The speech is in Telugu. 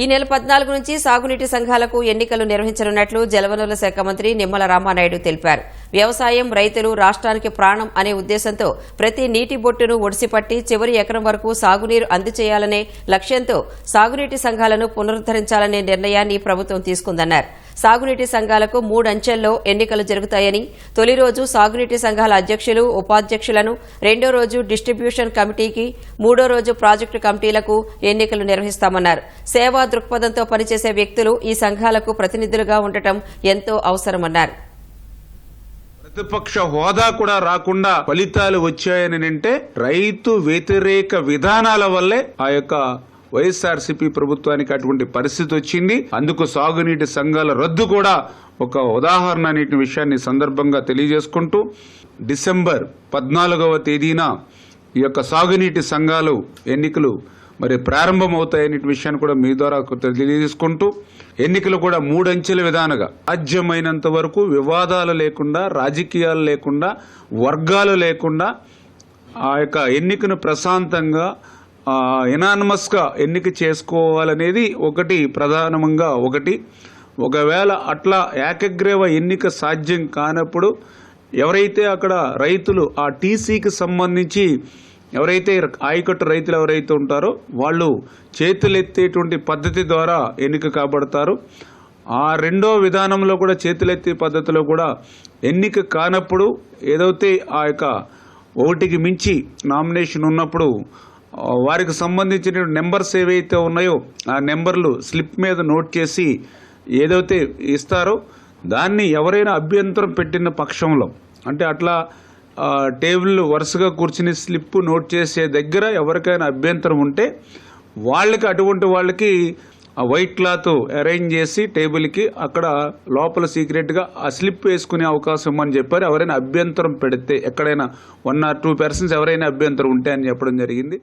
ఈ నెల పద్నాలుగు నుంచి సాగునీటి సంఘాలకు ఎన్నికలు నిర్వహించనున్నట్లు జలవనరుల శాఖ మంత్రి నిమ్మల రామానాయుడు తెలిపారు. వ్యవసాయం రైతులు రాష్ట్రానికి ప్రాణం అనే ఉద్దేశంతో ప్రతి నీటి బొట్టును ఒడిసిపట్టి చివరి ఎకరం వరకు సాగునీరు అందచేయాలనే లక్ష్యంతో సాగునీటి సంఘాలను పునరుద్దరించాలనే నిర్ణయాన్ని ప్రభుత్వం తీసుకుందన్నారు. సాగునీటి సంఘాలకు మూడంచెల్లో ఎన్నికలు జరుగుతాయని తొలి రోజు సాగునీటి సంఘాల అధ్యక్షులు ఉపాధ్యక్షులను రెండో రోజు డిస్ట్రిబ్యూషన్ కమిటీకి మూడో రోజు ప్రాజెక్టు కమిటీలకు ఎన్నికలు నిర్వహిస్తామన్నారు. సేవా దృక్పథంతో పనిచేసే వ్యక్తులు ఈ సంఘాలకు ప్రతినిధులుగా ఉండటం ఎంతో అవసరమన్నారు. ప్రతిపక్ష హోదా కూడా రాకుండా ఫలితాలు వచ్చాయని అంటే రైతు వ్యతిరేక విధానాల వల్లే ఆ యొక్క వైఎస్ఆర్సీపీ ప్రభుత్వానికి అటువంటి పరిస్థితి వచ్చింది. అందుకు సాగునీటి సంఘాల రద్దు కూడా ఒక ఉదాహరణ అనే విషయాన్ని సందర్భంగా తెలియజేసుకుంటూ డిసెంబర్ పద్నాలుగవ తేదీన ఈ యొక్క సాగునీటి సంఘాలు ఎన్నికలు మరి ప్రారంభమవుతాయనే విషయాన్ని కూడా మీ ద్వారా తెలియజేసుకుంటూ ఎన్నికలు కూడా మూడంచెల విధానగా సాధ్యమైనంత వరకు వివాదాలు లేకుండా రాజకీయాలు లేకుండా వర్గాలు లేకుండా ఆ యొక్క ఎన్నికను ప్రశాంతంగా ఎనానమస్గా ఎన్నిక చేసుకోవాలనేది ఒకటి ప్రధానంగా ఒకటి. ఒకవేళ అట్లా ఏకగ్రీవ ఎన్నిక సాధ్యం కానప్పుడు ఎవరైతే అక్కడ రైతులు ఆ టీసీకి సంబంధించి ఎవరైతే ఆయకట్టు రైతులు ఎవరైతే ఉంటారో వాళ్ళు చేతులెత్తేటువంటి పద్ధతి ద్వారా ఎన్నిక కాబడతారు. ఆ రెండో విధానంలో కూడా చేతులెత్తే పద్ధతిలో కూడా ఎన్నిక కానప్పుడు ఏదైతే ఆ యొక్క ఒకటికి మించి నామినేషన్ ఉన్నప్పుడు వారికి సంబంధించిన నెంబర్స్ ఏవైతే ఉన్నాయో ఆ నెంబర్లు స్లిప్ మీద నోట్ చేసి ఏదైతే ఇస్తారో దాన్ని ఎవరైనా అభ్యంతరం పెట్టిన పక్షంలో అంటే అట్లా టేబుల్ వరుసగా కూర్చుని స్లిప్ నోట్ చేసే దగ్గర ఎవరికైనా అభ్యంతరం ఉంటే వాళ్ళకి అటువంటి వాళ్ళకి ఆ వైట్ క్లాత్ అరేంజ్ చేసి టేబుల్కి అక్కడ లోపల సీక్రెట్గా ఆ స్లిప్ వేసుకునే అవకాశం అని చెప్పారు. ఎవరైనా అభ్యంతరం పెడితే ఎక్కడైనా వన్ ఆర్ టూ పర్సన్స్ ఎవరైనా అభ్యంతరం ఉంటే అని చెప్పడం జరిగింది.